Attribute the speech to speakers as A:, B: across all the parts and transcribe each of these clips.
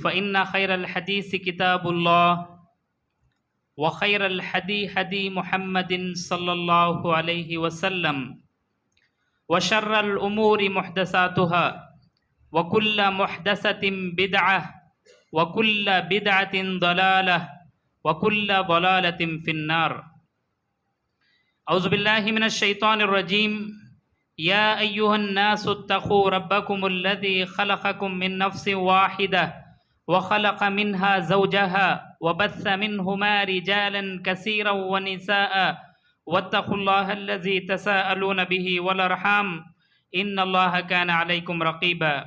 A: فإن خير الحديث كتاب الله وخير الحدي هدي محمد صلى الله عليه وسلم وشر الأمور محدثاتها وكل محدثة بدعة وكل بدعة ضلالة وكل ضلالة في النار. أعوذ بالله من الشيطان الرجيم. يا أيها الناس اتقوا ربكم الذي خلقكم من نفس واحدة وخلق منها زوجها وبث منهما رجالا كثيرا ونساء. واتقوا الله الذي تساءلون به والأرحام. إن الله كان عليكم رقيبا.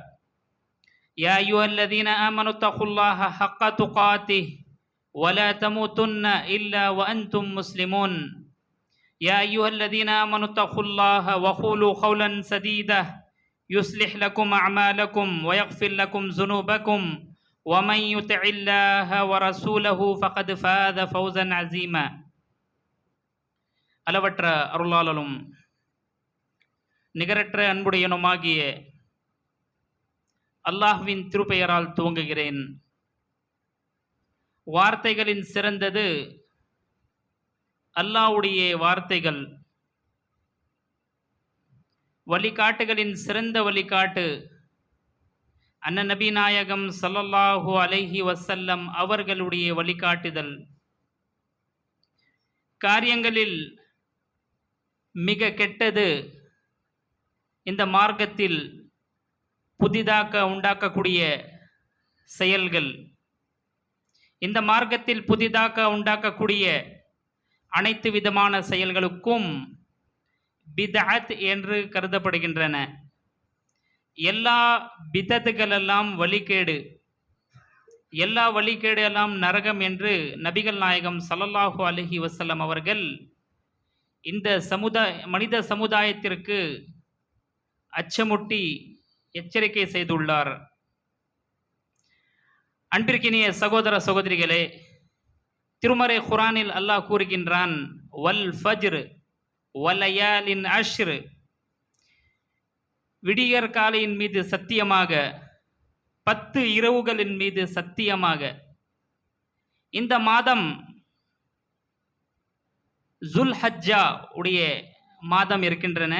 A: يا أيها الذين آمنوا اتقوا الله حق تقاته ولا تموتن إلا وأنتم مسلمون. يا أيها الذين آمنوا اتقوا الله وقولوا قولا سديدا. يصلح لكم أعمالكم ويغفر لكم ذنوبكم. ومن يطع الله ورسوله فقد فاز فوزا عظيما அளவற்ற அருளாளலும் நிகரற்ற அன்புடையனுமாகிய அல்லாஹ்வின் திருப்பெயரால் துவங்குகிறேன் வார்த்தைகளின் சிறந்தது அல்லாஹ்வுடைய வார்த்தைகள் வழிகாட்டுகளின் சிறந்த வழிகாட்டு அன்ன நபி நாயகம் சல்லல்லாஹு அலைஹி வசல்லம் அவர்களுடைய வழிகாட்டுதல். காரியங்களில் மிக கெட்டது இந்த மார்க்கத்தில் புதிதாக உண்டாக்கக்கூடிய செயல்கள். இந்த மார்க்கத்தில் புதிதாக உண்டாக்கக்கூடிய அனைத்து விதமான செயல்களுக்கும் பிதஹத் என்று கருதப்படுகின்றன. எல்லா பிதத்துகளெல்லாம் வழிகேடு. எல்லா வழிகேடு எல்லாம் நரகம் என்று நபிகள் நாயகம் சல்லல்லாஹு அலஹி வசல்லம் அவர்கள் இந்த சமுதாய மனித சமுதாயத்திற்கு அச்சமுட்டி எச்சரிக்கை செய்துள்ளார். அன்பிற்கினிய சகோதர சகோதரிகளே திருமறை குரானில் அல்லாஹ் கூறுகின்றான் வல் ஃபஜ்ரு வலயாலின் அஷ்ரு விடியற் காலையின் மீது சத்தியமாக பத்து இரவுகளின் மீது சத்தியமாக. இந்த மாதம் ஜுல் ஹஜ்ஜா உடைய மாதம் இருக்கின்றன.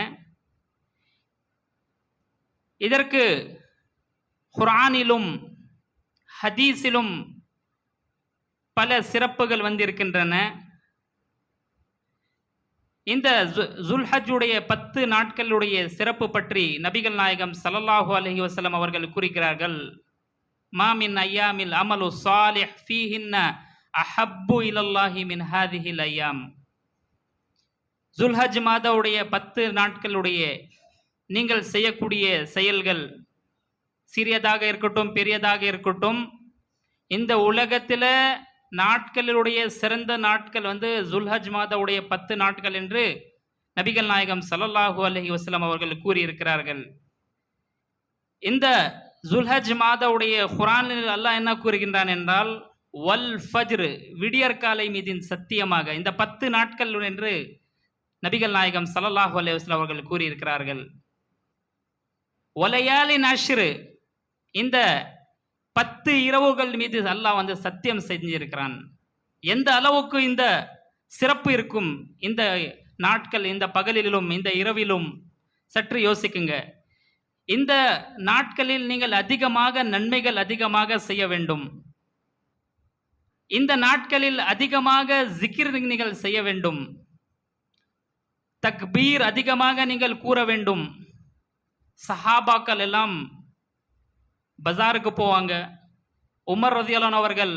A: இதற்கு குரானிலும் ஹதீஸிலும் பல சிறப்புகள் வந்திருக்கின்றன. இந்த ஜுல்ஹஜுடைய பத்து நாட்களுடைய சிறப்பு பற்றி நபிகள் நாயகம் ஸல்லல்லாஹு அலஹி வசலம் அவர்கள் கூறுகிறார்கள். மாமின் ஐயாமில் அமலு சாலிஹ் ஃபீஹின்ன அஹப்பு இலல்லாஹி மின் ஹாதிஹில் ஐயாம். ஜுல்ஹஜ் மாதவுடைய பத்து நாட்களுடைய நீங்கள் செய்யக்கூடிய செயல்கள் சிறியதாக இருக்கட்டும் பெரியதாக இருக்கட்டும் இந்த உலகத்தில் நாட்களினுடைய சிறந்த நாட்கள் வந்து ஜுல்ஹஜ் மாதவுடைய பத்து நாட்கள் என்று நபிகள் நாயகம் ஸல்லல்லாஹு அலஹி வஸ்லம் அவர்கள் கூறியிருக்கிறார்கள். இந்த ஜுல்ஹஜ் மாதவுடைய குரானில் அல்லாஹ் என்ன கூறுகின்றான் என்றால் வல் ஃபஜ்ர் விடியற்காலை மீதின் சத்தியமாக இந்த பத்து நாட்கள் என்று நபிகள் நாயகம் ஸல்லல்லாஹு அலைஹி வஸல்லம் அவர்கள் கூறியிருக்கிறார்கள். ஒலையாலின் அஷ்ரு இந்த பத்து இரவுகள் மீது அல்லாஹ் வந்து சத்தியம் செஞ்சிருக்கிறான். எந்த அளவுக்கு இந்த சிறப்பு இருக்கும் இந்த நாட்கள் இந்த பகலிலும் இந்த இரவிலும் சற்று யோசிக்குங்க. இந்த நாட்களில் நீங்கள் அதிகமாக நன்மைகள் அதிகமாக செய்ய வேண்டும். இந்த நாட்களில் அதிகமாக ஜிக்கிர் நீங்கள் செய்ய வேண்டும். தக்பீர் அதிகமாக நீங்கள் கூற வேண்டும். சஹாபாக்கள் எல்லாம் பஜாருக்கு போவாங்க. உமர் ரதியலான் அவர்கள்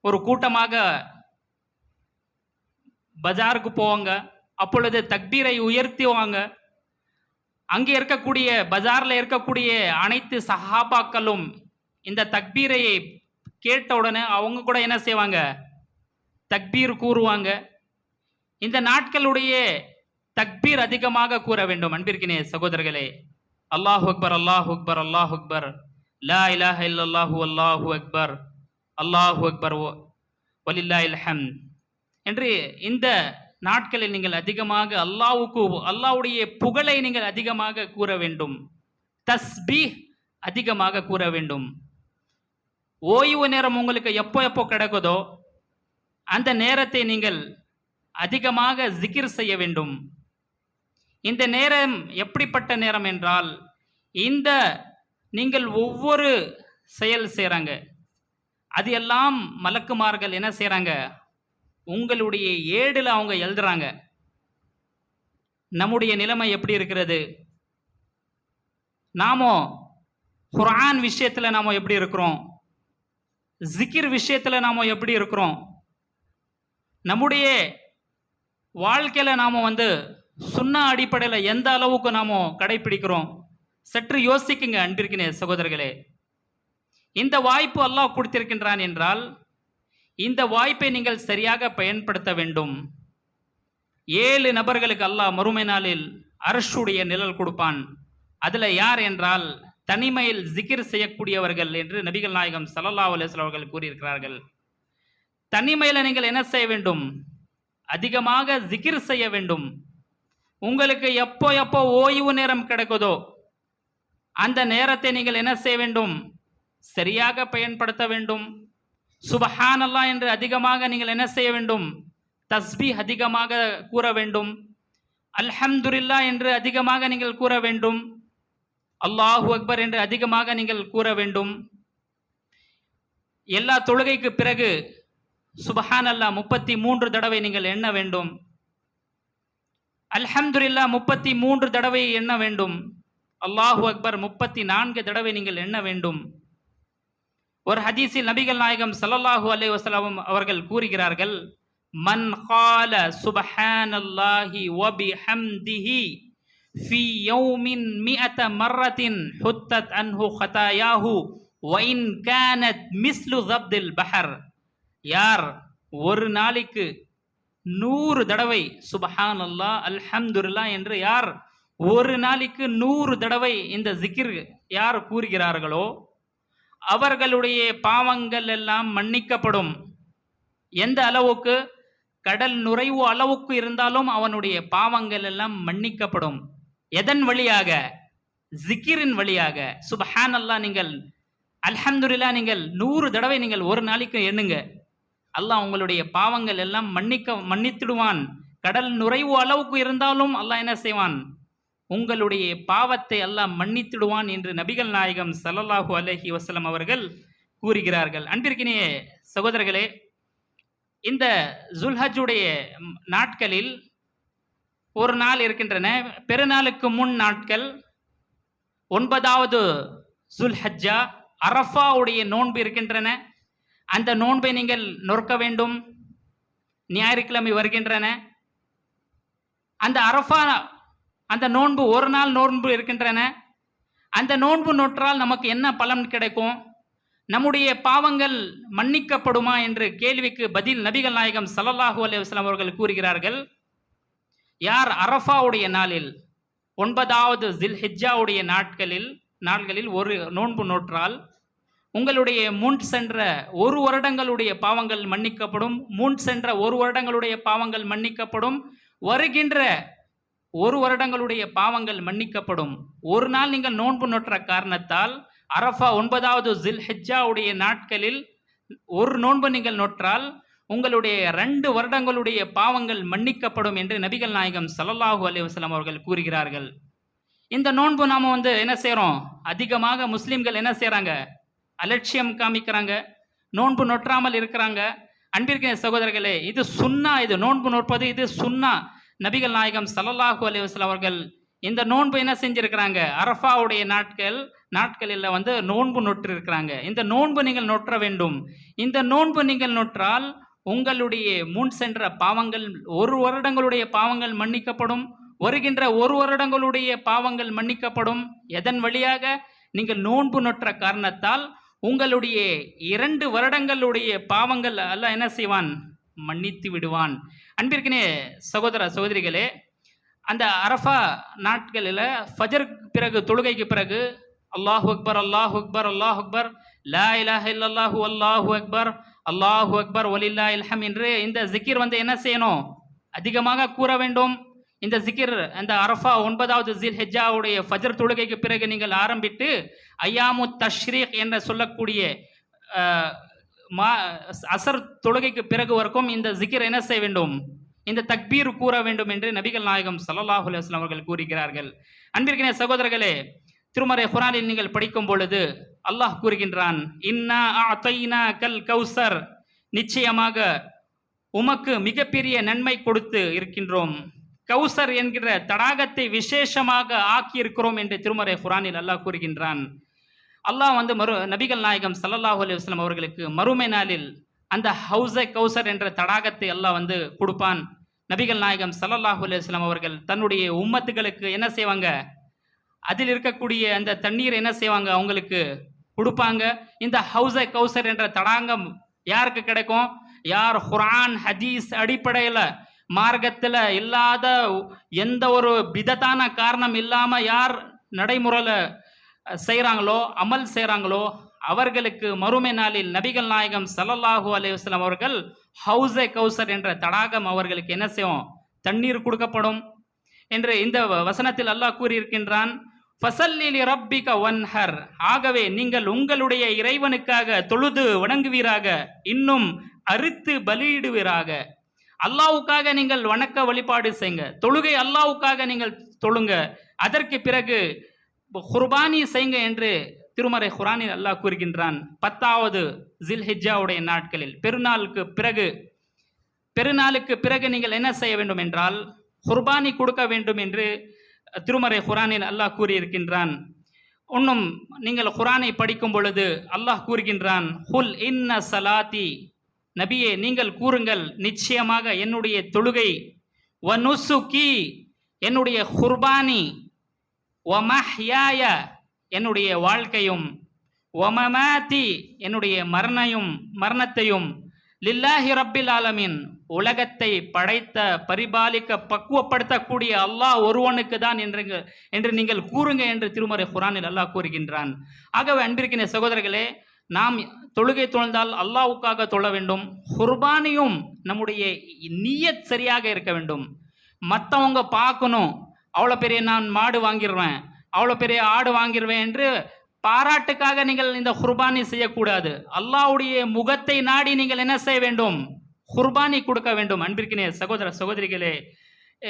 A: ஒரு கூட்டமாக பஜாருக்கு போவாங்க. அப்பொழுது தக்பீரை உயர்த்துவாங்க அங்கே இருக்கக்கூடிய பஜாரில் இருக்கக்கூடிய அனைத்து சஹாபாக்களும் இந்த தக்பீரை கேட்ட உடனே அவங்க கூட என்ன செய்வாங்க? தக்பீர் கூறுவாங்க. இந்த நாட்களுடைய தக்பீர் அதிகமாக கூற வேண்டும். அன்பிற்கினே சகோதரர்களே அல்லாஹ் அக்பர் அல்லாஹ் அக்பர் அல்லாஹ் அக்பர் லா இலாஹ இல்லல்லாஹு அல்லாஹு அக்பர் அல்லாஹு அக்பர் வலில்லாஹில் இல்ஹம் என்று இந்த நாட்களில் நீங்கள் அதிகமாக அல்லாவுக்கு அல்லாவுடைய புகழை நீங்கள் அதிகமாக கூற வேண்டும். தஸ்பீஹ் அதிகமாக கூற வேண்டும். ஓய்வு நேரம் உங்களுக்கு எப்போ எப்போ கிடைக்குதோ அந்த நேரத்தை நீங்கள் அதிகமாக ஜிகிர் செய்ய வேண்டும். இந்த நேரம் எப்படிப்பட்ட நேரம் என்றால் இந்த நீங்கள் ஒவ்வொரு செயல் செய்கிறாங்க அது எல்லாம் மலக்குமார்கள் என்ன செய்கிறாங்க உங்களுடைய ஏடுல அவங்க எழுதுறாங்க. நம்முடைய நிலைமை எப்படி இருக்கிறது? நாமோ குரான் விஷயத்துல நாம எப்படி இருக்கிறோம்? ஜிகிர் விஷயத்துல நாம எப்படி இருக்கிறோம்? நம்முடைய வாழ்க்கையில நாம வந்து சுண்ணா அடிப்படையில் எந்த அளவுக்கு நாம கடைபிடிக்கிறோம்? சற்று யோசிக்குங்க அன்பிற்கினே சகோதரர்களே. இந்த வாய்ப்பு அல்லாஹ் கொடுத்திருக்கின்றான் என்றால் இந்த வாய்ப்பை நீங்கள் சரியாக பயன்படுத்த வேண்டும். ஏழு நபர்களுக்கு அல்லாஹ் மறுமை நாளில் அரசுடைய நிழல் கொடுப்பான். அதுல யார் என்றால் தனிமையில் ஜிகிர் செய்யக்கூடியவர்கள் என்று நபிகள் நாயகம் சல்லல்லா அலைஹி அவர்கள் கூறியிருக்கிறார்கள். தனிமையில நீங்கள் என்ன செய்ய வேண்டும்? அதிகமாக ஜிகிர் செய்ய வேண்டும். உங்களுக்கு எப்போ எப்போ ஓய்வு நேரம் கிடைக்குதோ அந்த நேரத்தை நீங்கள் என்ன செய்ய வேண்டும்? சரியாக பயன்படுத்த வேண்டும். சுபஹானல்லா என்று அதிகமாக நீங்கள் என்ன செய்ய வேண்டும்? தஸ்பி அதிகமாக கூற வேண்டும். அல்ஹம்துல்லா என்று அதிகமாக நீங்கள் கூற வேண்டும். அல்லாஹு அக்பர் என்று அதிகமாக நீங்கள் கூற வேண்டும். எல்லா தொழுகைக்கு பிறகு சுபஹான் அல்லா முப்பத்தி மூன்று தடவை நீங்கள் எண்ண வேண்டும். அல்ஹம்துல்லா முப்பத்தி மூன்று தடவை எண்ண வேண்டும். அல்லாஹு அக்பர் முப்பத்தி நான்கு தடவை நீங்கள் எண்ண வேண்டும். ஒரு ஹதீஸில் நபிகள் நாயகம் சல்லல்லாஹு அலைஹி வசலாம் அவர்கள் கூறுகிறார்கள் மன் கால சுபஹானல்லாஹி வ பிஹம்திஹி ஃபி யௌமின் மிஅத மர்ரத்தின் ஹுத்தத் அன்ஹு ஹதாயாஹு வ இன் கானத் மிஸ்லு ஜப்தில் பஹர். யார் ஒரு நாளைக்கு நூறு தடவை சுபஹான் அல்லா அல்ஹம்துல்லா என்று யார் ஒரு நாளைக்கு நூறு தடவை இந்த ஜிகிர் யார் கூறுகிறார்களோ அவர்களுடைய பாவங்கள் எல்லாம் மன்னிக்கப்படும். எந்த அளவுக்கு? கடல் நுரைவு அளவுக்கு இருந்தாலும் அவனுடைய பாவங்கள் எல்லாம் மன்னிக்கப்படும். எதன் வழியாக? ஜிக்கிரின் வழியாக. சுபஹான் அல்லா நீங்கள் அல்ஹம்துல்லா நீங்கள் நூறு தடவை நீங்கள் ஒரு நாளைக்கு எண்ணுங்க. அல்லாஹ் உங்களுடைய பாவங்கள் எல்லாம் மன்னிக்க மன்னித்துடுவான். கடல் நுரைவு அளவுக்கு இருந்தாலும் அல்லாஹ் என்ன செய்வான்? உங்களுடைய பாவத்தை அல்லாஹ் மன்னித்துடுவான் என்று நபிகள் நாயகம் சல்லல்லாஹூ அலஹி வசலம் அவர்கள் கூறுகிறார்கள். அன்பிற்கினே சகோதரர்களே இந்த ஜுல்ஹஜுடைய நாட்களில் ஒரு நாள் இருக்கின்றன. பெருநாளுக்கு முன் நாட்கள் ஒன்பதாவது ஜுல்ஹஜ்ஜா அரஃபாவுடைய நோன்பு இருக்கின்றன. அந்த நோன்பை நீங்கள் நொறுக்க வேண்டும். ஞாயிற்றுக்கிழமை வருகின்றன. அந்த அரஃபா அந்த நோன்பு ஒரு நாள் நோன்பு இருக்கின்றன. அந்த நோன்பு நோற்றால் நமக்கு என்ன பலன் கிடைக்கும்? நம்முடைய பாவங்கள் மன்னிக்கப்படுமா என்று கேள்விக்கு பதில் நபிகள் நாயகம் சல்லல்லாஹூ அலுவலாம் அவர்கள் கூறுகிறார்கள். யார் அரஃபாவுடைய நாளில் ஒன்பதாவது ஜில் ஹிஜ்ஜாவுடைய நாட்களில் நாட்களில் ஒரு நோன்பு நோற்றால் உங்களுடைய முன் சென்ற ஒரு வருடங்களுடைய பாவங்கள் மன்னிக்கப்படும். முன் சென்ற ஒரு வருடங்களுடைய பாவங்கள் மன்னிக்கப்படும். வருகின்ற ஒரு வருடங்களுடைய பாவங்கள் மன்னிக்கப்படும். ஒரு நாள் நீங்கள் நோன்பு நொற்ற காரணத்தால் அரஃபா ஒன்பதாவது ஜில் ஹெஜ்ஜாவுடைய நாட்களில் ஒரு நோன்பு நீங்கள் நொற்றால் உங்களுடைய ரெண்டு வருடங்களுடைய பாவங்கள் மன்னிக்கப்படும் என்று நபிகள் நாயகம் ஸல்லல்லாஹு அலி வஸ்லாம் அவர்கள் கூறுகிறார்கள். இந்த நோன்பு நாம் வந்து என்ன செய்கிறோம் அதிகமாக முஸ்லீம்கள் என்ன செய்கிறாங்க அலட்சியம் காமிக்கிறாங்க. நோன்பு நொற்றாமல் இருக்கிறாங்க. அன்பிற்கிற சகோதரர்களே இது சுன்னா இது நோன்பு நோற்பது இது சுன்னா நபிகள் நாயகம் ஸல்லல்லாஹு அலைஹி அவர்கள் இந்த நோன்பு என்ன செஞ்சுருக்கிறாங்க? அரஃபாவுடைய நாட்கள் நாட்களில் வந்து நோன்பு நொற்று இருக்கிறாங்க இந்த நோன்பு நீங்கள் நொற்ற வேண்டும். இந்த நோன்பு நீங்கள் நொற்றால் உங்களுடைய முன் சென்ற பாவங்கள் ஒரு வருடங்களுடைய பாவங்கள் மன்னிக்கப்படும். வருகின்ற ஒரு வருடங்களுடைய பாவங்கள் மன்னிக்கப்படும். எதன் வழியாக? நீங்கள் நோன்பு நொற்ற காரணத்தால் உங்களுடைய இரண்டு வருடங்களுடைய பாவங்கள் அல்லாஹ் என்ன செய்வான்? மன்னித்து விடுவான். அன்பிற்கினே சகோதர சகோதரிகளே அந்த அரஃபா நாட்களில் ஃபஜருக்கு பிறகு தொழுகைக்கு பிறகு அல்லாஹு அக்பர் அல்லாஹு அக்பர் அல்லாஹ் அக்பர் லா இலாஹ இல்லல்லாஹு அல்லாஹு அக்பர் அல்லாஹு அக்பர் ஒலில்லா இல்ஹம் என்று இந்த ஜிக்கிர் வந்து என்ன செய்யணும்? அதிகமாக கூற வேண்டும். இந்த ஜிகிர் அந்த அரஃபா ஒன்பதாவது ஜில் ஹெஜ்ஜாவுடைய ஃபஜர் தொழுகைக்கு பிறகு நீங்கள் ஆரம்பித்து ஐயாமு தஷ்ரீக் என்று சொல்லக்கூடிய மா அசர் தொழுகைக்கு பிறகு வரைக்கும் இந்த ஜிகிர் என்ன செய்ய வேண்டும்? இந்த தக்பீர் கூற வேண்டும் என்று நபிகள் நாயகம் சல்லாஹ் அலுவலாம் அவர்கள் கூறுகிறார்கள். அன்பிற்கின சகோதரர்களே திருமறை குரானில் நீங்கள் படிக்கும் பொழுது அல்லாஹ் கூறுகின்றான் இன்னா அத்தைனா கல் கௌசர். நிச்சயமாக உமக்கு மிகப்பெரிய நன்மை கொடுத்து இருக்கின்றோம். கௌசர் என்கிற தடாகத்தை விசேஷமாக ஆக்கியிருக்கிறோம் என்று திருமறை குரானில் அல்லாஹ் கூறுகின்றான். அல்லாஹ் வந்து மறு நபிகள் நாயகம் சல்லாஹூ அலி வஸ்லம் அவர்களுக்கு மறுமை நாளில் அந்த ஹவுசை கௌசர் என்ற தடாகத்தை அல்லாஹ் வந்து கொடுப்பான். நபிகள் நாயகம் சல்லாஹூ அலி வஸல்லம் அவர்கள் தன்னுடைய உம்மத்துகளுக்கு என்ன செய்வாங்க? அதில் இருக்கக்கூடிய அந்த தண்ணீர் என்ன செய்வாங்க? அவங்களுக்கு கொடுப்பாங்க. இந்த ஹவுஸை கௌசர் என்ற தடாகம் யாருக்கு கிடைக்கும்? யார் ஹுரான் ஹதீஸ் அடிப்படையில் மார்க்கத்தில் இல்லாத எந்த ஒரு விதத்தான காரணம் இல்லாமல் யார் நடைமுறையில் செய்கிறாங்களோ அமல் செய்கிறாங்களோ அவர்களுக்கு மறுமை நாளில் நபிகள் நாயகம் ஸல்லல்லாஹு அலைஹி அவர்கள் ஹவுஸை கௌசர் என்ற தடாகம் அவர்களுக்கு என்ன செய்யும்? தண்ணீர் கொடுக்கப்படும் என்று இந்த வ- வசனத்தில் அல்லாஹ் கூறியிருக்கின்றான். ஃபசல்லிலி ரப்பிக வன்ஹர். ஆகவே நீங்கள் உங்களுடைய இறைவனுக்காக தொழுது வணங்குவீராக இன்னும் அறுத்து பலியிடுவீராக. அல்லாவுக்காக நீங்கள் வணக்க வழிபாடு செய்யுங்க தொழுகை அல்லாவுக்காக நீங்கள் தொழுங்க. அதற்கு பிறகு குர்பானி செய்யுங்க என்று திருமறை குரானில் அல்லாஹ் கூறுகின்றான். பத்தாவது ஜில்ஹிஜாவுடைய நாட்களில் பெருநாளுக்கு பிறகு பெருநாளுக்கு பிறகு நீங்கள் என்ன செய்ய வேண்டும் என்றால் குர்பானி கொடுக்க வேண்டும் என்று திருமறை குரானில் அல்லாஹ் கூறியிருக்கின்றான். இன்னும் நீங்கள் குரானை படிக்கும் பொழுது அல்லாஹ் கூறுகின்றான் ஹுல் இன்ன சலாத்தி நபியே நீங்கள் கூறுங்கள் நிச்சயமாக என்னுடைய தொழுகை வனுசுகி என்னுடைய குர்பானி ஒமஹ்யாய என்னுடைய வாழ்க்கையும் ஒமமாதி என்னுடைய மரணையும் மரணத்தையும் லில்லாஹி ரப்பில் ஆலமின் உலகத்தை படைத்த பரிபாலிக்க பக்குவப்படுத்தக்கூடிய அல்லாஹ் ஒருவனுக்கு தான் என்று என்று நீங்கள் கூறுங்க என்று திருமறை குரானில் அல்லாஹ் கூறுகின்றான். ஆகவே அன்பிருக்கிற சகோதரர்களே நாம் தொழுகை தொழுந்தால் அல்லாஹ்வுக்காக தொழ வேண்டும். குர்பானியும் நம்முடைய நீயத் சரியாக இருக்க வேண்டும். மற்றவங்க பார்க்கணும். அவ்வளோ பெரிய நான் மாடு வாங்கிடுவேன் அவ்வளோ பெரிய ஆடு வாங்கிடுவேன் என்று பாராட்டுக்காக நீங்கள் இந்த குர்பானி செய்யக்கூடாது. அல்லாவுடைய முகத்தை நாடி நீங்கள் என்ன செய்ய வேண்டும்? குர்பானி கொடுக்க வேண்டும். அன்பிற்கினே சகோதர சகோதரிகளே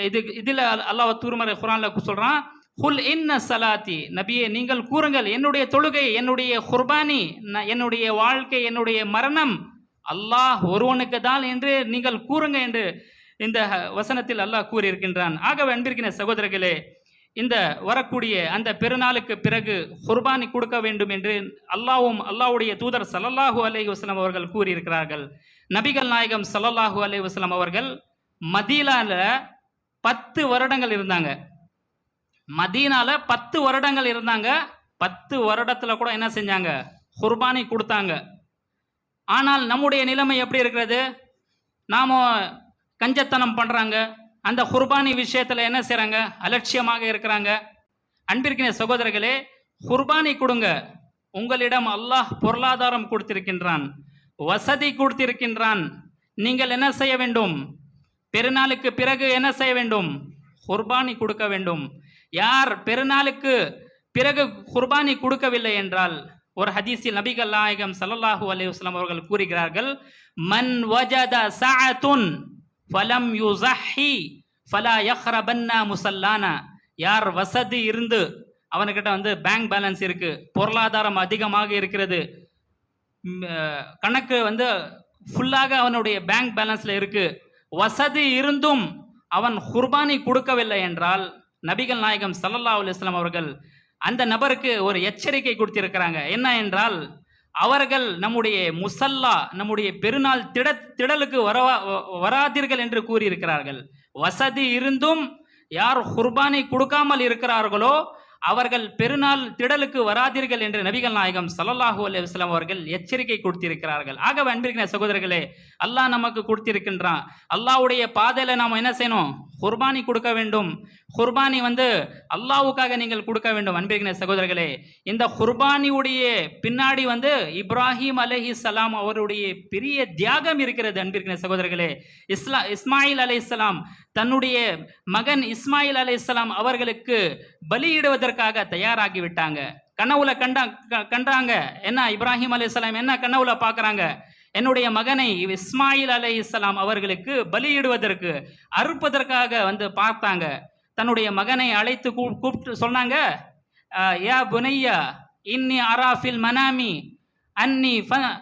A: இது இதில் அல்லாஹ் தூர்மறை குரானில் சொல்கிறான் குல் இன்ன சலாத்தி. நபியே நீங்கள் கூறுங்கள் என்னுடைய தொழுகை என்னுடைய குர்பானி ந- என்னுடைய வாழ்க்கை என்னுடைய மரணம் அல்லாஹ் ஒருவனுக்கு தான் என்று நீங்கள் கூறுங்க என்று இந்த வசனத்தில் அல்லாஹ் கூறியிருக்கின்றான். ஆகவே அன்பிருக்கிற சகோதரர்களே இந்த வரக்கூடிய அந்த பெருநாளுக்கு பிறகு குர்பானி கொடுக்க வேண்டும் என்று அல்லாவும் அல்லாவுடைய தூதர் சல்லல்லாஹூ அலை வஸல்லம் அவர்கள் கூறியிருக்கிறார்கள். நபிகள் நாயகம் சல்லல்லாஹூ அலை வஸல்லம் அவர்கள் மதீனால பத்து வருடங்கள் இருந்தாங்க. மதீனால பத்து வருடங்கள் இருந்தாங்க. பத்து வருடத்துல கூட என்ன செஞ்சாங்க? குர்பானி கொடுத்தாங்க. ஆனால் நம்முடைய நிலைமை எப்படி இருக்கிறது? நாம் கஞ்சத்தனம் பண்ணுறாங்க அந்த குர்பானி விஷயத்தில் என்ன செய்கிறாங்க அலட்சியமாக இருக்கிறாங்க. அன்பிற்கின சகோதரர்களே குர்பானி கொடுங்க. உங்களிடம் அல்லாஹ் பொருளாதாரம் கொடுத்திருக்கின்றான் வசதி கொடுத்திருக்கின்றான். நீங்கள் என்ன செய்ய வேண்டும்? பெருநாளுக்கு பிறகு என்ன செய்ய வேண்டும்? குர்பானி கொடுக்க வேண்டும். யார் பெருநாளுக்கு பிறகு குர்பானி கொடுக்கவில்லை என்றால் ஒரு ஹதீஸில் நபிகள் நாயகம் ஸல்லல்லாஹு அலைஹி அவர்கள் கூறுகிறார்கள் மன் வஜத சாத்துன் ஃபலம் யுசஹி ஃபலா யஹ்ரபன்னா முசல்லானா யார் வசதி இருந்து அவனுக்கிட்ட வந்து பேங்க் பேலன்ஸ் இருக்கு பொருளாதாரம் அதிகமாக இருக்கிறது கணக்கு வந்து ஃபுல்லாக அவனுடைய பேங்க் பேலன்ஸ்ல இருக்கு வசதி இருந்தும் அவன் குர்பானி கொடுக்கவில்லை என்றால் நபிகள் நாயகம் சல்லல்லா அலுவலாம் அவர்கள் அந்த நபருக்கு ஒரு எச்சரிக்கை கொடுத்திருக்கிறாங்க. என்ன என்றால் அவர்கள் நம்முடைய முசல்லா நம்முடைய பெருநாள் திட திடலுக்கு வரவா வராதீர்கள் என்று கூறியிருக்கிறார்கள். வசதி இருந்தும் யார் குர்பானை கொடுக்காமல் இருக்கிறார்களோ அவர்கள் பெருநாள் திடலுக்கு வராதீர்கள் என்று நபிகள் நாயகம் சல்லாஹூ அலி வஸ்லாம் அவர்கள் எச்சரிக்கை கொடுத்திருக்கிறார்கள். ஆகவே அன்பிருக்கிற சகோதரர்களே அல்லாஹ் நமக்கு கொடுத்திருக்கின்றான். அல்லாஹ்வுடைய பாதையில நாம் என்ன செய்யணும்? குர்பானி கொடுக்க வேண்டும். குர்பானி வந்து அல்லாவுக்காக நீங்கள் கொடுக்க வேண்டும் அன்பிருக்கிற சகோதரர்களே. இந்த குர்பானியுடைய பின்னாடி வந்து இப்ராஹிம் அலஹி சலாம் அவருடைய பெரிய தியாகம் இருக்கிறது அன்பிருக்கிற சகோதரர்களே. இஸ்லா இஸ்மாயில் அலைஹிஸ்ஸலாம் தன்னுடைய மகன் இஸ்மாயில் அலைஹிஸ்ஸலாம் அவர்களுக்கு பலியிடுவதற்காக தயாராகிவிட்டாங்க கனவுல கண்டா க- கண்டாங்க. என்ன இப்ராஹிம் அலைஹிஸ்ஸலாம் என்ன கனவுல பார்க்குறாங்க? என்னுடைய மகனை இஸ்மாயில் அலைஹிஸ்ஸலாம் அவர்களுக்கு பலியிடுவதற்கு அறுப்பதற்காக வந்து பார்த்தாங்க. தன்னுடைய மகனை அழைத்து கூ- கூப்பிட்டு சொன்னாங்க யா புனையா இன்னி அராஃபில் மனாமி அன்னி ஃப-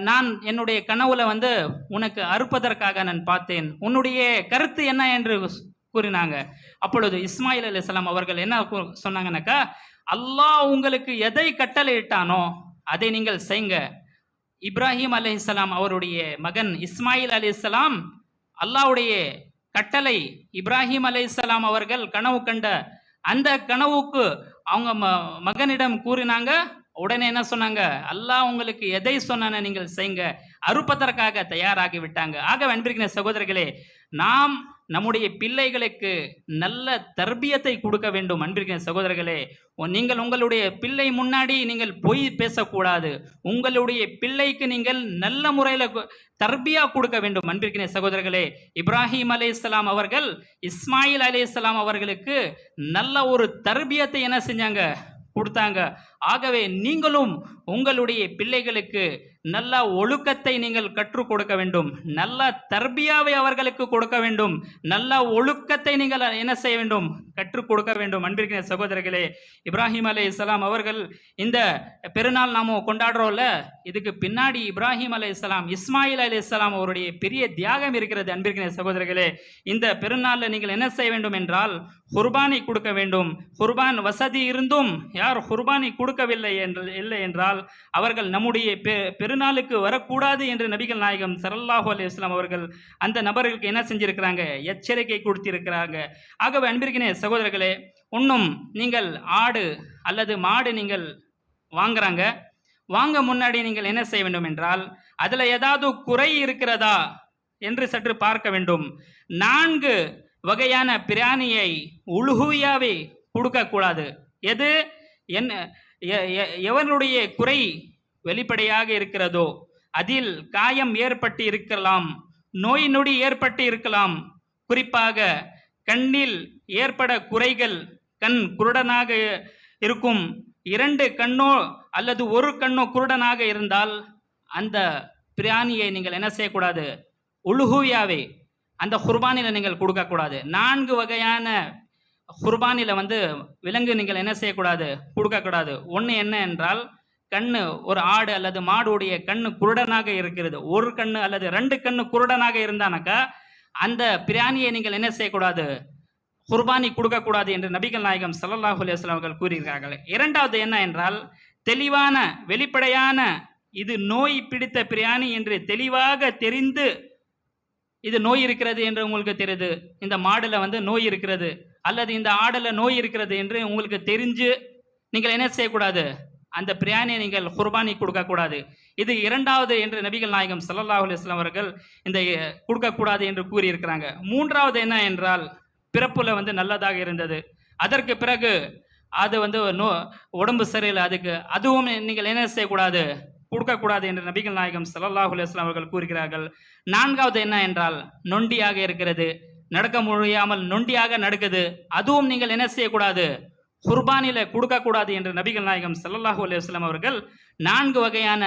A: நான் என்னுடைய கனவுல வந்து உனக்கு அறுப்பதற்காக நான் பார்த்தேன். உன்னுடைய கருத்து என்ன? என்று கூறினாங்க. அப்பொழுது இஸ்மாயில் அலைஹிஸ்ஸலாம் அவர்கள் என்ன கூ- சொன்னாங்கன்னாக்கா அல்லாஹ் உங்களுக்கு எதை கட்டளையிட்டானோ அதை நீங்கள் செய்ங்க. இப்ராஹிம் அலைஹிஸ்ஸலாம் அவருடைய மகன் இஸ்மாயில் அலி இஸ்லாம் அல்லாவுடைய கட்டளை இப்ராஹிம் அலைஹிஸ்ஸலாம் அவர்கள் கனவு கண்ட அந்த கனவுக்கு அவங்க ம- மகனிடம் கூறினாங்க. உடனே என்ன சொன்னாங்க? அல்லாஹ் உங்களுக்கு எதை சொன்னான நீங்கள் செய்யுங்க. அறுப்பதற்காக தயாராகி விட்டாங்க. ஆக அன்பிருக்கிற சகோதரர்களே நாம் நம்முடைய பிள்ளைகளுக்கு நல்ல தர்பியத்தை கொடுக்க வேண்டும் அன்பிருக்கிற சகோதரர்களே. நீங்கள் உங்களுடைய பிள்ளை முன்னாடி நீங்கள் பொய் பேசக்கூடாது. உங்களுடைய பிள்ளைக்கு நீங்கள் நல்ல முறையில் தர்பியா கொடுக்க வேண்டும் அன்பிருக்கிற சகோதரர்களே. இப்ராஹிம் அலைஹிஸ்ஸலாம் அவர்கள் இஸ்மாயில் அலைஹிஸ்ஸலாம் அவர்களுக்கு நல்ல ஒரு தர்பியத்தை என்ன செஞ்சாங்க? கொடுத்தாங்க. ஆகவே நீங்களும் உங்களுடைய பிள்ளைகளுக்கு நல்ல ஒழுக்கத்தை நீங்கள் கற்றுக் கொடுக்க வேண்டும். நல்ல தர்பியாவை அவர்களுக்கு கொடுக்க வேண்டும். நல்ல ஒழுக்கத்தை நீங்கள் என்ன செய்ய வேண்டும்? கற்றுக் கொடுக்க வேண்டும். அன்பிருக்கிற சகோதரர்களே இப்ராஹிம் அலே இஸ்லாம் அவர்கள் இந்த பெருநாள் நாம கொண்டாடுறோம்ல இதுக்கு பின்னாடி இப்ராஹிம் அலை இஸ்லாம் இஸ்மாயில் அலை இஸ்லாம் அவருடைய பெரிய தியாகம் இருக்கிறது. அன்பிருக்கிற சகோதரர்களே இந்த பெருநாளில் நீங்கள் என்ன செய்ய வேண்டும் என்றால் குர்பானை கொடுக்க வேண்டும். குர்பான் வசதி இருந்தும் யார் குர்பானை கொடுக்கவில்லை என்று இல்லை என்றால் அவர்கள் நம்முடைய பெ- திருநாளுக்கு வரக்கூடாது என்று நபிகள் நாயகம் சரல்லாஹு அலி இஸ்லாம் அவர்கள் அந்த நபர்களுக்கு என்ன செஞ்சிருக்கிறாங்க? எச்சரிக்கை கொடுத்திருக்கிறாங்க. ஆகவே அன்பிருக்கினே சகோதரர்களே இன்னும் நீங்கள் ஆடு அல்லது மாடு நீங்கள் வாங்குறாங்க. வாங்க முன்னாடி நீங்கள் என்ன செய்ய வேண்டும் என்றால் அதில் ஏதாவது குறை இருக்கிறதா என்று சற்று பார்க்க வேண்டும். நான்கு வகையான பிராணியை உழுகுவியாவே கொடுக்கக்கூடாது. எது? என்ன எவனுடைய குறை வெளிப்படையாக இருக்கிறதோ அதில் காயம் ஏற்பட்டு இருக்கலாம் நோய் நொடி ஏற்பட்டு இருக்கலாம். குறிப்பாக கண்ணில் ஏற்பட குறைகள் கண் குருடனாக இருக்கும். இரண்டு கண்ணோ அல்லது ஒரு கண்ணோ குருடனாக இருந்தால் அந்த பிராணியை நீங்கள் என்ன செய்யக்கூடாது? உழுகுவியாவே அந்த குர்பானில நீங்கள் கொடுக்கக்கூடாது. நான்கு வகையான குர்பானில வந்து விலங்கு நீங்கள் என்ன செய்யக்கூடாது? கொடுக்கக்கூடாது. ஒன்று என்ன என்றால் கண்ணு ஒரு ஆடு அல்லது மாடுடைய கண்ணு குருடனாக இருக்கிறது. ஒரு கண்ணு அல்லது ரெண்டு கண்ணு குருடனாக இருந்தானாக்கா அந்த பிராணியை நீங்கள் என்ன செய்யக்கூடாது? குர்பானி கொடுக்கக்கூடாது என்று நபிகள் நாயகம் சல்லாஹ் அலைஹி அவர்கள் கூறுகிறார்கள் இரண்டாவது என்ன என்றால் தெளிவான வெளிப்படையான இது நோய் பிடித்த பிரியாணி என்று தெளிவாக தெரிந்து இது நோய் இருக்கிறது என்று உங்களுக்கு தெரியுது. இந்த மாடுல வந்து நோய் இருக்கிறது. அல்லது இந்த ஆடுல நோய் இருக்கிறது என்று உங்களுக்கு தெரிஞ்சு நீங்கள் என்ன செய்யக்கூடாது? அந்த பிரியாணியை நீங்கள் குர்பானி கொடுக்கக்கூடாது. இது இரண்டாவது என்று நபிகள் நாயகம் ஸல்லல்லாஹு அலுவலாம் அவர்கள் இந்த கொடுக்கக்கூடாது என்று கூறியிருக்கிறாங்க. மூன்றாவது என்ன என்றால் பிறப்புல வந்து நல்லதாக இருந்தது. அதற்கு பிறகு அது வந்து நோ உடம்பு சரியில்லை. அதுக்கு அதுவும் நீங்கள் என்ன செய்யக்கூடாது? கொடுக்கக்கூடாது என்று நபிகள் நாயகம் ஸல்லல்லாஹு அலுவலாம் அவர்கள் கூறுகிறார்கள். நான்காவது என்ன என்றால் நொண்டியாக இருக்கிறது. நடக்க முடியாமல் நொண்டியாக நடக்குது. அதுவும் நீங்கள் என்ன செய்யக்கூடாது? குர்பானில கொடுக்கக்கூடாது என்று நபிகள் நாயகம் சல்லாஹூ அலுவலம் அவர்கள் நான்கு வகையான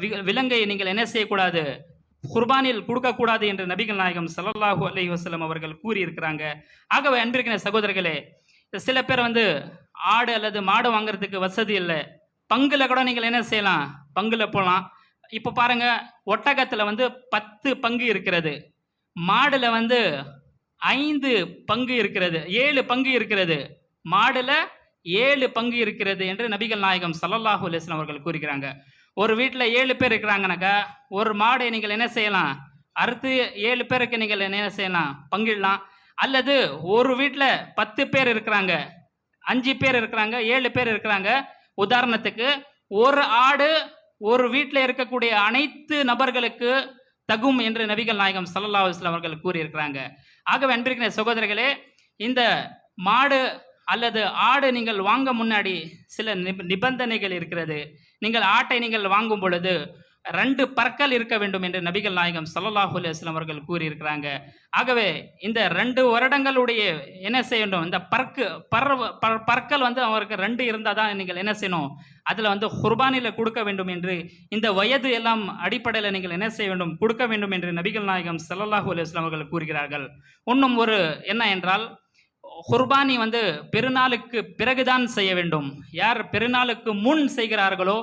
A: வி- விலங்கை நீங்கள் என்ன செய்யக்கூடாது? குர்பானில் கொடுக்கக்கூடாது என்று நபிகள் நாயகம் சல்லாஹூ அலி வஸல்லம் அவர்கள் கூறியிருக்கிறாங்க. ஆகவே அன்பிருக்கிற சகோதரர்களே சில பேர் வந்து ஆடு அல்லது மாடு வாங்குறதுக்கு வசதி இல்லை. பங்குல கூட நீங்கள் என்ன செய்யலாம்? பங்குல போகலாம் இப்போ பாருங்க ஒட்டகத்தில் வந்து பத்து பங்கு இருக்கிறது. மாடுல வந்து ஐந்து பங்கு இருக்கிறது. ஏழு பங்கு இருக்கிறது. மாடுல ஏழு பங்கு இருக்கிறது என்று நபிகள் நாயகம் சல்லல்லாஹூ அலிஸ்லாம் அவர்கள் கூறுகிறாங்க. ஒரு வீட்டில் ஏழு பேர் இருக்கிறாங்கனாக்கா ஒரு மாடை நீங்கள் என்ன செய்யலாம்? அறுத்து ஏழு பேருக்கு நீங்கள் என்ன செய்யலாம்? பங்கிடலாம். அல்லது ஒரு வீட்டில் பத்து பேர் இருக்கிறாங்க அஞ்சு பேர் இருக்கிறாங்க ஏழு பேர் இருக்கிறாங்க. உதாரணத்துக்கு ஒரு ஆடு ஒரு வீட்டில் இருக்கக்கூடிய அனைத்து நபர்களுக்கு தகும் என்று நபிகள் நாயகம் சல்லா அலுவலாம் அவர்கள் கூறியிருக்கிறாங்க. ஆகவே அன்பிருக்கிற சகோதரர்களே இந்த மாடு அல்லது ஆடு நீங்கள் வாங்க முன்னாடி சில நிபந்தனைகள் இருக்கிறது. நீங்கள் ஆட்டை நீங்கள் வாங்கும் பொழுது ரெண்டு பற்கள் இருக்க வேண்டும் என்று நபிகள் நாயகம் ஸல்லல்லாஹு அலுவலாம் அவர்கள் கூறியிருக்கிறாங்க. ஆகவே இந்த ரெண்டு வருடங்களுடைய என்ன செய்யணும்? இந்த பற்கு பர்வ பற்கள் வந்து அவருக்கு ரெண்டு இருந்தால் தான் நீங்கள் என்ன செய்யணும்? அதில் வந்து குர்பானியில் கொடுக்க வேண்டும் என்று இந்த வயது எல்லாம் அடிப்படையில் நீங்கள் என்ன செய்ய வேண்டும்? கொடுக்க வேண்டும் என்று நபிகள் நாயகம் சல்லாஹூ அலுவலாம் அவர்கள் கூறுகிறார்கள். இன்னும் ஒரு என்ன என்றால் குர்பானி வந்து பெருநாளுக்கு பிறகுதான் செய்ய வேண்டும். யார் பெருநாளுக்கு முன் செய்கிறார்களோ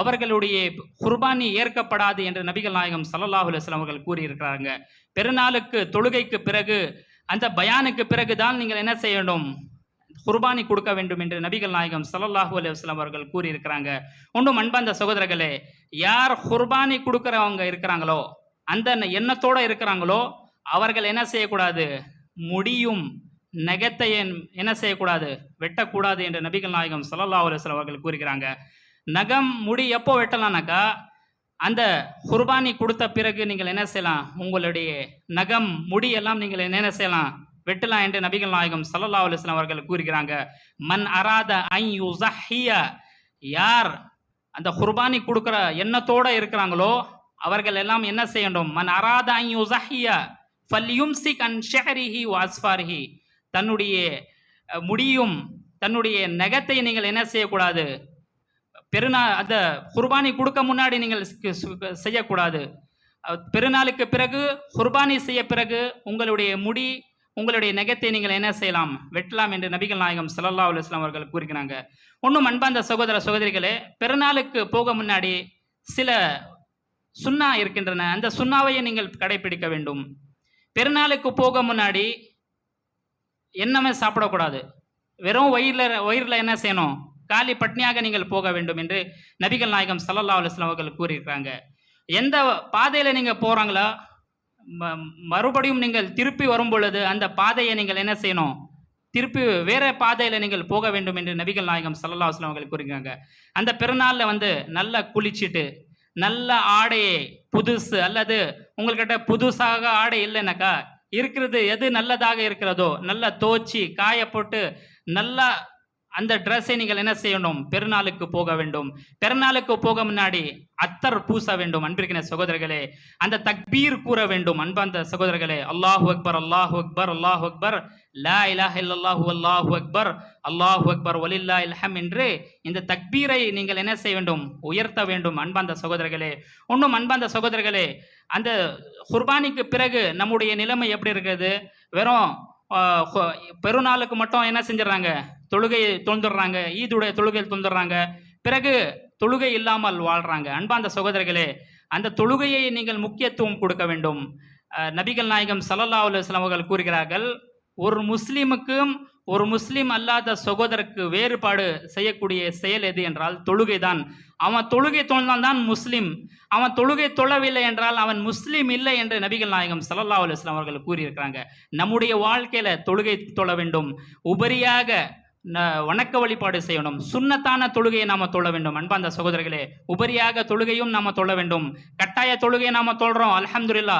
A: அவர்களுடைய குர்பானி ஏற்கப்படாது என்று நபிகள் நாயகம் சல்லாஹ் அலைஹி அவர்கள் கூறியிருக்கிறாங்க. பெருநாளுக்கு தொழுகைக்கு பிறகு அந்த பயானுக்கு பிறகுதான் நீங்கள் என்ன செய்ய வேண்டும்? குர்பானி கொடுக்க வேண்டும் என்று நபிகள் நாயகம் ஸல்லல்லாஹு அலைஹி அவர்கள் கூறியிருக்கிறாங்க. ஒன்றும் அன்பந்த சகோதரர்களே யார் குர்பானி கொடுக்குறவங்க இருக்கிறாங்களோ அந்த எண்ணத்தோடு இருக்கிறாங்களோ அவர்கள் என்ன செய்யக்கூடாது? முடியும். நகத்தை என்ன செய்யக்கூடாது? வெட்டக்கூடாது என்று நபிகள் நாயகம் சல்லா அலைஹி அவர்கள் கூறுகிறாங்க. நகம் முடி எப்போ வெட்டலாம்னாக்கா அந்த குர்பானி கொடுத்த பிறகு நீங்கள் என்ன செய்யலாம்? உங்களுடைய நகம் முடியெல்லாம் நீங்கள் என்ன செய்யலாம்? வெட்டலாம் என்று நபிகள் நாயகம் சல்லா அலுவலாம் அவர்கள் கூறுகிறாங்க. மன் அராத யார் அந்த குர்பானி கொடுக்குற எண்ணத்தோட இருக்கிறாங்களோ அவர்கள் எல்லாம் என்ன செய்யணும்? மன் அராத ஐ யுஸஹிய ஃபல்யும்சிக் அன் ஷஹரிஹி வஸ்ஃபாரிஹி தன்னுடைய முடியும் தன்னுடைய நகத்தை நீங்கள் என்ன செய்யக்கூடாது? பெருநாள் அந்த குர்பானி கொடுக்க முன்னாடி நீங்கள் செய்யக்கூடாது. பெருநாளுக்கு பிறகு குர்பானி செய்ய பிறகு உங்களுடைய முடி உங்களுடைய நகத்தை நீங்கள் என்ன செய்யலாம்? வெட்டலாம் என்று நபிகள் நாயகம் சல்லா அலைஹி அவர்கள் கூறுகிறாங்க. ஒன்றும் அன்பாந்த சகோதர சகோதரிகளே பெருநாளுக்கு போக முன்னாடி சில சுண்ணா இருக்கின்றன. அந்த சுண்ணாவையே நீங்கள் கடைபிடிக்க வேண்டும். பெருநாளுக்கு போக முன்னாடி என்னமே சாப்பிடக்கூடாது. வெறும் வயிறில் வயிறில் என்ன செய்யணும்? காலி பட்னியாக நீங்கள் போக வேண்டும் என்று நபிகள் நாயகம் சல்லல்லா அலைஹி வஸல்லம் அவர்கள் கூறியிருக்காங்க எந்த பாதையில் நீங்கள் போகிறாங்களோ ம- மறுபடியும் நீங்கள் திருப்பி வரும் பொழுது அந்த பாதையை நீங்கள் என்ன செய்யணும்? திருப்பி வேற பாதையில் நீங்கள் போக வேண்டும் என்று நபிகள் நாயகம் சல்லல்லா அலைஹி வஸல்லம் அவர்கள் கூறுகிறாங்க அந்த பெருநாளில் வந்து நல்லா குளிச்சுட்டு நல்ல ஆடையை புதுசு அல்லது உங்கள்கிட்ட புதுசாக ஆடை இல்லைனாக்கா இருக்கிறது எது நல்லதாக இருக்கிறதோ நல்லா தோச்சி காய போட்டு நல்லா அந்த ட்ரெஸ்ஸை நீங்கள் என்ன செய்யணும்? பெருநாளுக்கு போக வேண்டும். பெருநாளுக்கு போக முன்னாடி அத்தர் பூச வேண்டும் அன்பிருக்கிற சகோதரர்களே. அந்த தக்பீர் கூற வேண்டும் அன்பாந்த சகோதரர்களே. அல்லாஹு அக்பர் அல்லாஹு அக்பர் அல்லாஹு அக்பர். லா இலாஹ் இல்லாஹு அல்லாஹு அக்பர். அல்லாஹு அக்பர் ஒலில்லா இல்ஹம் என்று இந்த தக்பீரை நீங்கள் என்ன செய்ய வேண்டும்? உயர்த்த வேண்டும் அன்பாந்த சகோதரர்களே. ஒன்றும் அன்பாந்த சகோதரர்களே அந்த குர்பானிக்கு பிறகு நம்முடைய நிலைமை எப்படி இருக்குது வெறும் பெருநாளுக்கு மட்டும் என்ன செஞ்சிடறாங்க? தொழுகையை தொழுந்துடுறாங்க ஈதுடைய தொழுகையில் தொழுந்துடுறாங்க. பிறகு தொழுகை இல்லாமல் வாழ்றாங்க. அன்பாந்த சகோதரர்களே அந்த தொழுகையை நீங்கள் முக்கியத்துவம் கொடுக்க வேண்டும். நபிகள் நாயகம் சல்லல்லா அலுவலாம் அவர்கள் கூறுகிறார்கள் ஒரு முஸ்லீமுக்கும் ஒரு முஸ்லீம் அல்லாத சகோதரருக்கு வேறுபாடு செய்யக்கூடிய செயல் எது என்றால் தொழுகை தான் அவன் தொழுகை தோன்றால் தான் முஸ்லீம். அவன் தொழுகை தொழவில்லை என்றால் அவன் முஸ்லீம் இல்லை என்று நபிகள் நாயகம் ஸல்லல்லாஹு அலுவலாம் அவர்கள் கூறியிருக்கிறாங்க. நம்முடைய வாழ்க்கையில தொழுகை தொழ வேண்டும். உபரியாக வணக்க வழிபாடு செய்யணும். சுன்னத்தான தொழுகையை நாம தொழ வேண்டும். அன்பாந்த சகோதரர்களே உபரியாக தொழுகையும் நாம தொழ வேண்டும். கட்டாய தொழுகையை நாம தொழுறோம். அலமதுல்லா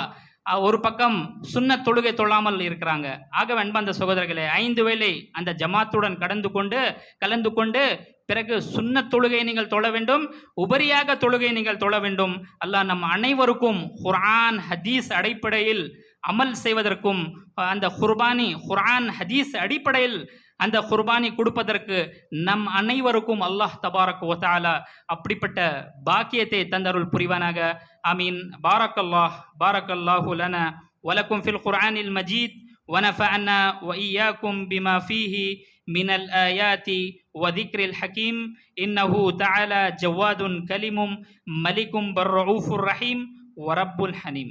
A: ஒரு பக்கம் சுண்ண தொழுகை தொழாமல் இருக்கிறாங்க. ஆக அன்பாந்த சகோதரர்களே ஐந்து வேளை அந்த ஜமாத்துடன் கடந்து கொண்டு கலந்து கொண்டு பிறகு சுண்ண தொழுகையை நீங்கள் தொழ வேண்டும். உபரியாக தொழுகையை நீங்கள் தொழ வேண்டும். அல்லாஹ் நம் அனைவருக்கும் ஹுரான் ஹதீஸ் அடிப்படையில் அமல் செய்வதற்கும் அந்த குர்பானி ஹுரான் ஹதீஸ் அடிப்படையில் அந்த குர்பானி கொடுப்பதற்கு நம் அனைவருக்கும் அல்லாஹ் தபாரக் வதஆலா அப்படிப்பட்ட பாக்கியத்தை தந்தருள் புரிவானாக ஆமீன் பாரக்கல்லாஹ் பாரக்கல்லாஹு லனா வலக்கும் ஃபில் குர்ஆனில் மஜீத் ونفعنا وإياكم بما فيه من الآيات وذكر الحكيم إنه تعالى جواد كلم ملك بالرعوف الرحيم ورب الحنيم